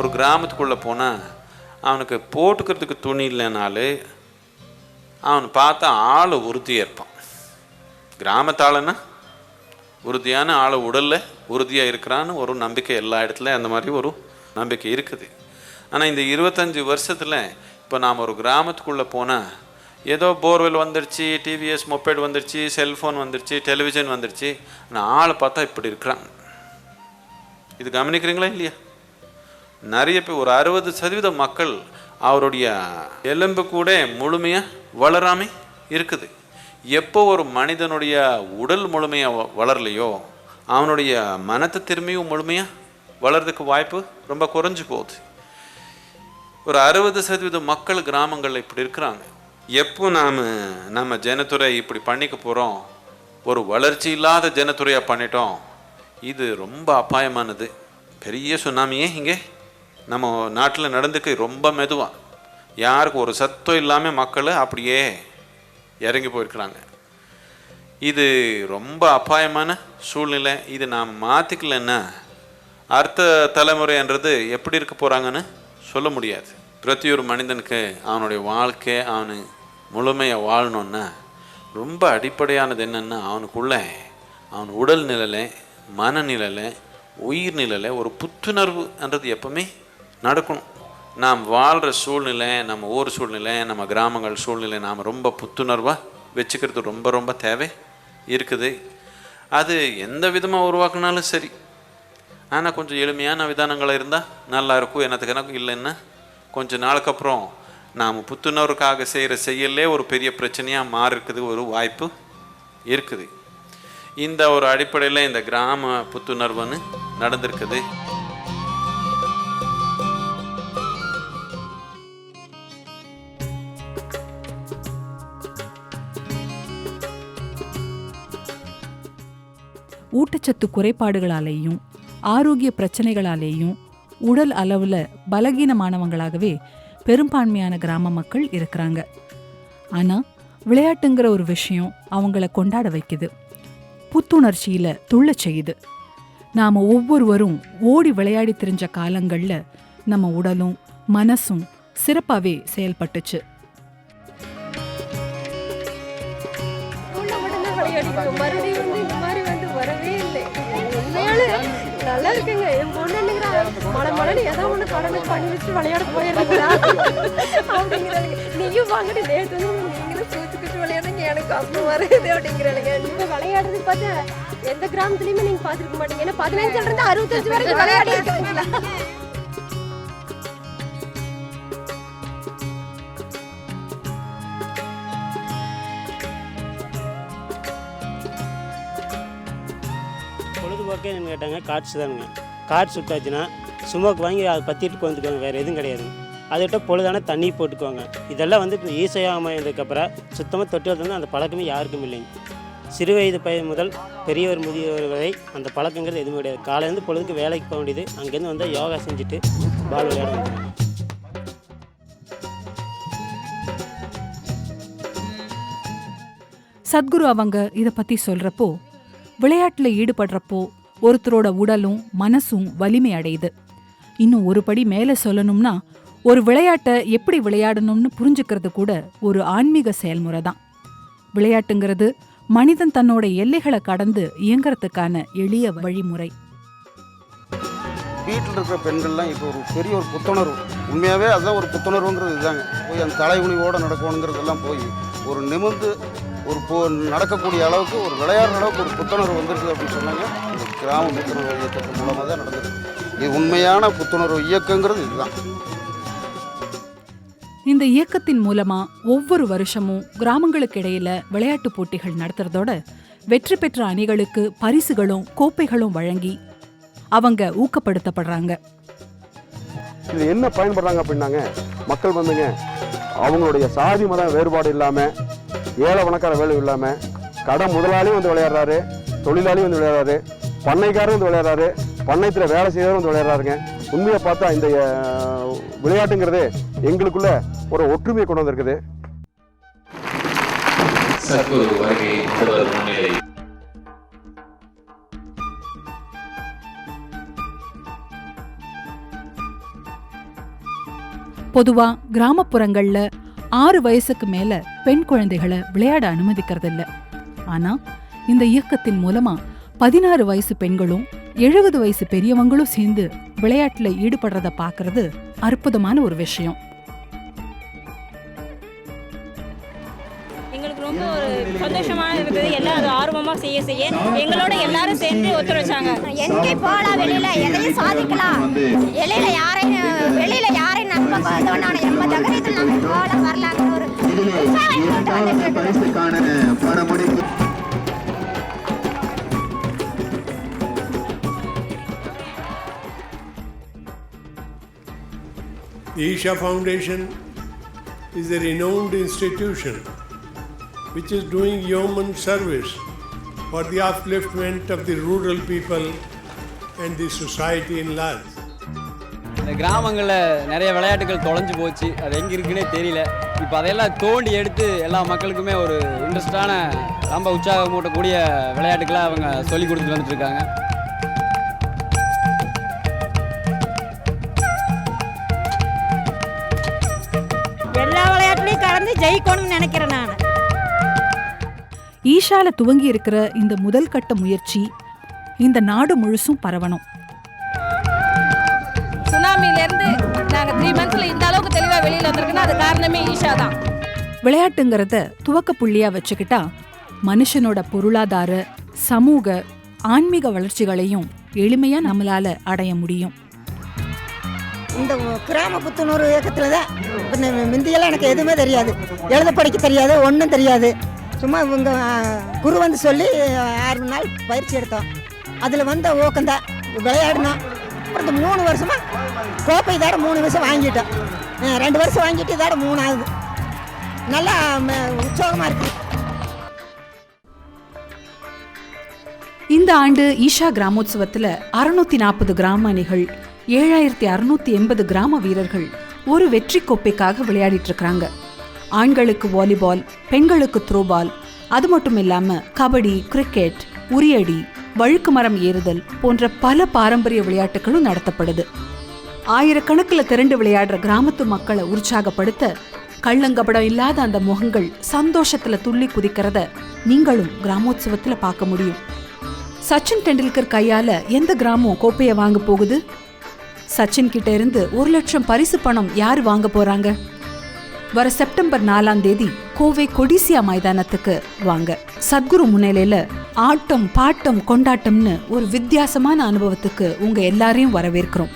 ஒரு கிராமத்துக்குள்ளே போனால் அவனுக்கு போட்டுக்கிறதுக்கு துணி இல்லைனாலே அவன் பார்த்தா ஆள் உறுதியாக இருப்பான். கிராமத்தாளன்னா உறுதியான ஆள் உடலில் உறுதியாக இருக்கிறான்னு ஒரு நம்பிக்கை எல்லா இடத்துலையும் அந்த மாதிரி ஒரு நம்பிக்கை இருக்குது. ஆனால் இந்த இருபத்தஞ்சி வருஷத்தில் இப்போ நாம் ஒரு கிராமத்துக்குள்ளே போனால் ஏதோ போர்வெல் வந்துடுச்சு டிவிஎஸ் மொபைல் வந்துடுச்சு செல்ஃபோன் வந்துடுச்சு டெலிவிஷன் வந்துடுச்சு ஆனால் ஆளை பார்த்தா இப்படி இருக்கிறான். இது கவனிக்கிறீங்களா இல்லையா? நிறைய பேர் ஒரு அறுபது சதவீத மக்கள் அவருடைய எலும்பு கூட முழுமையாக வளராமல் இருக்குது. எப்போ ஒரு மனிதனுடைய உடல் முழுமையாக வளரலையோ அவனுடைய மனத்தை திரும்பியும் முழுமையாக வளர்றதுக்கு வாய்ப்பு ரொம்ப குறைஞ்சு போகுது. ஒரு அறுபது சதவீத மக்கள் கிராமங்களில் இப்படி இருக்கிறாங்க. எப்போ நாம் நம்ம ஜனத்துறை இப்படி பண்ணிக்க போகிறோம் ஒரு வளர்ச்சி இல்லாத ஜனத்துறையாக பண்ணிட்டோம்? இது ரொம்ப அபாயமானது. பெரிய சுனாமியே இங்கே நம்ம நாட்டில் நடந்துக்கு ரொம்ப மெதுவாக யாருக்கும் ஒரு சத்தம் இல்லாமல் மக்கள் அப்படியே இறங்கி போயிருக்கிறாங்க. இது ரொம்ப அபாயமான சூழ்நிலை. இது நாம் மாற்றிக்கலன்னா அடுத்த தலைமுறைன்றது எப்படி இருக்க போகிறாங்கன்னு சொல்ல முடியாது. பிரதி ஒரு மனிதனுக்கு அவனுடைய வாழ்க்கை அவனு முழுமையாக வாழணுன்னா ரொம்ப அடிப்படையானது என்னென்னா அவனுக்குள்ளே அவன் உடல் நிலையில் மனநிலையில் உயிர் நிலையில் ஒரு புத்துணர்வுன்றது எப்பவுமே நடக்கணும். நாம் வாழ்கிற சூழ்நிலை நம்ம ஊர் சூழ்நிலை நம்ம கிராமங்கள் சூழ்நிலை நாம் ரொம்ப புத்துணர்வாக வச்சுக்கிறது ரொம்ப ரொம்ப தேவை இருக்குது. அது எந்த விதமாக உருவாக்குனாலும் சரி. ஆனால் கொஞ்சம் எளிமையான விதானங்கள் இருந்தால் நல்லா இருக்கும். என்னத்துக்கு எனக்கும் இல்லைன்னா கொஞ்சம் நாளுக்கு அப்புறம் நாம் புத்துணர்வுக்காக செய்கிற செயலே ஒரு பெரிய பிரச்சனையாக மாறி இருக்குது ஒரு வாய்ப்பு இருக்குது. இந்த ஒரு அடிப்படையில் இந்த கிராம புத்துணர்வுன்னு நடந்திருக்குது. ஊட்டச்சத்து குறைபாடுகளாலேயும் ஆரோக்கிய பிரச்சனைகளாலேயும் உடல் அளவில் பலகீனமானவங்களாகவே பெரும்பான்மையான கிராம மக்கள் இருக்கிறாங்க. ஆனால் விளையாட்டுங்கிற ஒரு விஷயம் அவங்கள கொண்டாட வைக்குது. புத்துணர்ச்சியில் துள்ள செய்யுது. நாம் ஒவ்வொருவரும் ஓடி விளையாடி தெரிஞ்ச காலங்களில் நம்ம உடலும் மனசும் சிறப்பாகவே செயல்பட்டுச்சு. மறுபடியும் உண்மையாலே நல்லா இருக்குங்க. என் பொண்ணு மன மழை ஏதோ ஒன்று கடனை பண்ணி வச்சு விளையாட போயிருக்கா அப்படிங்கிறாங்க நீயும் வாங்கிட்டு நேற்று வந்து நீங்களும் சூச்சுக்கிட்டு விளையாடுங்க எனக்கு அப்போ வருது அப்படிங்கிறாங்க நீங்க விளையாடுறது பார்த்தா எந்த கிராமத்துலயுமே நீங்க பார்த்துருக்க மாட்டீங்க. ஏன்னா பதினஞ்சுல இருந்து அறுபத்தஞ்சு வரைக்கும் விளையாடி இருக்கீங்களா? பொழுதுபோக்கே கேட்டாங்க கார்ட்ஸ் தானுங்க. கார்ட்ஸ் விட்டாச்சுன்னா சும்மாக்கு வாங்கி அதை பற்றிட்டு வந்துக்குவாங்க வேறு எதுவும் கிடையாது. அதை பொழுதான தண்ணி போட்டுக்குவாங்க. இதெல்லாம் வந்து இப்போ ஈஸியாக சுத்தமாக தொட்டு வந்து அந்த பழக்கமே யாருக்கும் இல்லைங்க. சிறு வயது பையன் முதல் பெரியவர் முதியவர் வரை அந்த பழக்கங்கிறது எதுவும் கிடையாது. காலையிலேருந்து பொழுதுக்கு வேலைக்கு போக வேண்டியது. அங்கேருந்து வந்தால் யோகா செஞ்சுட்டு பால் விளையாட சத்குரு அவங்க இதை பற்றி சொல்கிறப்போ விளையாட்டில் ஈடுபடுறப்போ ஒருத்தரோட உடலும் மனசும் வலிமை அடையுது இன்னும் ஒரு படி மேலே சொல்லணும்னா ஒரு விளையாட்டை எப்படி விளையாடணும்னு புரிஞ்சுக்கிறது கூட ஒரு ஆன்மீக செயல்முறை தான். விளையாட்டுங்கிறது மனிதன் தன்னோட எல்லைகளை கடந்து இயங்குறதுக்கான எளிய வழிமுறை. வீட்டில் இருக்கிற பெண்கள்லாம் இப்போ ஒரு பெரிய ஒரு புத்துணர்வு. உண்மையாகவே அதுதான் ஒரு புத்துணர்வுங்கிறது இதுதாங்க. போய் அந்த தலைகுனிவோடு நடக்கணுங்கிறதெல்லாம் போய் ஒரு நிமிர்ந்து ஒரு போ நடக்கக்கூடிய அளவுக்கு ஒரு விளையாடுற அளவுக்கு ஒரு புத்துணர்வு வந்துருக்குது அப்படின்னு சொன்னாங்க. கிராம புத்துணர்வு இயக்கத்தின் மூலமாக தான் நடந்தது. இது உண்மையான புத்துணர்வு இயக்கங்கிறது இதுதான். இந்த இயக்கத்தின் மூலமா ஒவ்வொரு வருஷமும் கிராமங்களுக்கு இடையில விளையாட்டு போட்டிகள் நடத்துறதோட வெற்றி பெற்ற அணிகளுக்கு பரிசுகளும் கோப்பைகளும் வழங்கி அவங்க ஊக்கப்படுத்தப்படுறாங்க. இது என்ன பயன்படுறாங்க அப்படின்னாங்க மக்கள் வந்துங்க அவங்களுடைய சாதி மத வேறுபாடு இல்லாமல் ஏழை பணக்கார வேலை இல்லாமல் கடை முதலாளியும் வந்து விளையாடுறாரு தொழிலாளியும் வந்து விளையாடுறாரு பண்ணைக்காரரும் வந்து விளையாடுறாரு. பண்ணையத்தில் வேலை செய்யறவரும் வந்து விளையாடுறாருங்க. உண்மையை பார்த்தா இந்த விளையாட்டுங்கிறது எங்களுக்குள்ள ஒரு ஒற்றுமையை கொண்டு வந்திருக்குது. பொதுவா கிராமப்புறங்கள்ல ஆறு வயசுக்கு மேல பெண் குழந்தைகளை விளையாட அனுமதிக்கிறது இல்ல ஆனா இந்த இயக்கத்தின் மூலமா பதினாறு வயசு பெண்களும் எழுபது வயசு பெரியவங்களும் சேர்ந்து விளையாட்டுல ஈடுபடுறத பாக்குறது அற்புதமான ஒரு விஷயம். எங்களுக்கு ரொம்ப ஒரு சந்தோஷமாக இருந்தது எல்லாம் அது ஆர்வமாக செய்ய செய்ய எங்களோட எல்லாரும் சேர்ந்து ஒத்துழைச்சாங்க. எங்கே போகலாம் வெளியில? எதையும் சாதிக்கலாம். வெளியில யாரையும் வெளியில யாரையும் நம்ப பண்ணாலும் எம்ப தகரத்தில் நம்ம போகலாம் வரலாம்னு ஒரு உற்சாகம் Isha Foundation is a renowned institution which is doing yeoman service for the upliftment of the rural people and the society in large. இந்த கிராமங்களில் நிறைய விளையாட்டுகள் தொலைஞ்சு போச்சு. அது எங்கே இருக்குன்னே தெரியல. இப்போ அதையெல்லாம் தோண்டி எடுத்து எல்லா மக்களுக்குமே ஒரு இன்ட்ரெஸ்டான ரொம்ப உற்சாகமூட்டக்கூடிய விளையாட்டுகளை அவங்க சொல்லி கொடுத்துட்டு வந்துட்டுருக்காங்க கலந்து ஜெயிக்கணும்னு நினைக்கிறேன் நான். ஈஷால துவங்கி இருக்கிற இந்த முதல் கட்ட முயற்சி இந்த நாடு முழுசும் பரவணும். சுனாமிலேருந்து நாங்கள் த்ரீ மந்த்ஸில் இந்த அளவுக்கு தெளிவாக வெளியில் வந்திருக்குன்னா அது காரணமே ஈஷா தான். விளையாட்டுங்கிறத துவக்க புள்ளியா வச்சுக்கிட்டா மனுஷனோட பொருளாதார சமூக ஆன்மீக வளர்ச்சிகளையும் எளிமையா நம்மளால அடைய முடியும். இந்த கிராம புத்துணர்வு இயக்கத்தில் தான் முந்தியெல்லாம் எனக்கு எதுவுமே தெரியாது. எழுத படிக்க தெரியாது ஒன்றும் தெரியாது. சும்மா இவங்க குரு வந்து சொல்லி ஆறு நாள் பயிற்சி எடுத்தோம். அதில் வந்த ஓக்கந்தான் விளையாடினோம். அப்புறம் இந்த மூணு வருஷமாக கோப்பை இதோட மூணு வருஷம் வாங்கிட்டோம். ரெண்டு வருஷம் வாங்கிட்டு இதோட மூணு ஆகுது நல்லா உற்சாகமாக இருக்குது இந்த ஆண்டு ஈஷா கிராமோத்சவத்தில் அறுநூத்தி நாற்பது கிராம அணிகள் ஏழாயிரத்தி அறுநூத்தி எண்பது கிராம வீரர்கள் ஒரு வெற்றி கோப்பைக்காக விளையாடிட்டு இருக்கிறாங்க ஆண்களுக்கு வாலிபால் பெண்களுக்கு த்ரோபால் அது மட்டும் இல்லாம கபடி கிரிக்கெட் உரியடி வழுக்கு மரம் ஏறுதல் போன்ற பல பாரம்பரிய விளையாட்டுகளும் நடத்தப்படுது. ஆயிரக்கணக்கில் திரண்டு விளையாடுற கிராமத்து மக்களை உற்சாகப்படுத்த கள்ளங்கபடம் இல்லாத அந்த முகங்கள் சந்தோஷத்துல துள்ளி குதிக்கிறத நீங்களும் கிராமோத்சவத்துல பார்க்க முடியும். சச்சின் டெண்டுல்கர் கையால எந்த கிராமம் கோப்பையை வாங்க போகுது? சச்சின் கிட்ட இருந்து ஒரு லட்சம் பரிசு பணம் யார் வாங்க போறாங்க? வர செப்டம்பர் நாலாம் தேதி கோவை கொடிசியா மைதானத்துக்கு வாங்க. சத்குரு முன்னிலையில ஆட்டம் பாட்டம் கொண்டாட்டம்னு ஒரு வித்தியாசமான அனுபவத்துக்கு உங்க எல்லாரையும் வரவேற்கிறோம்.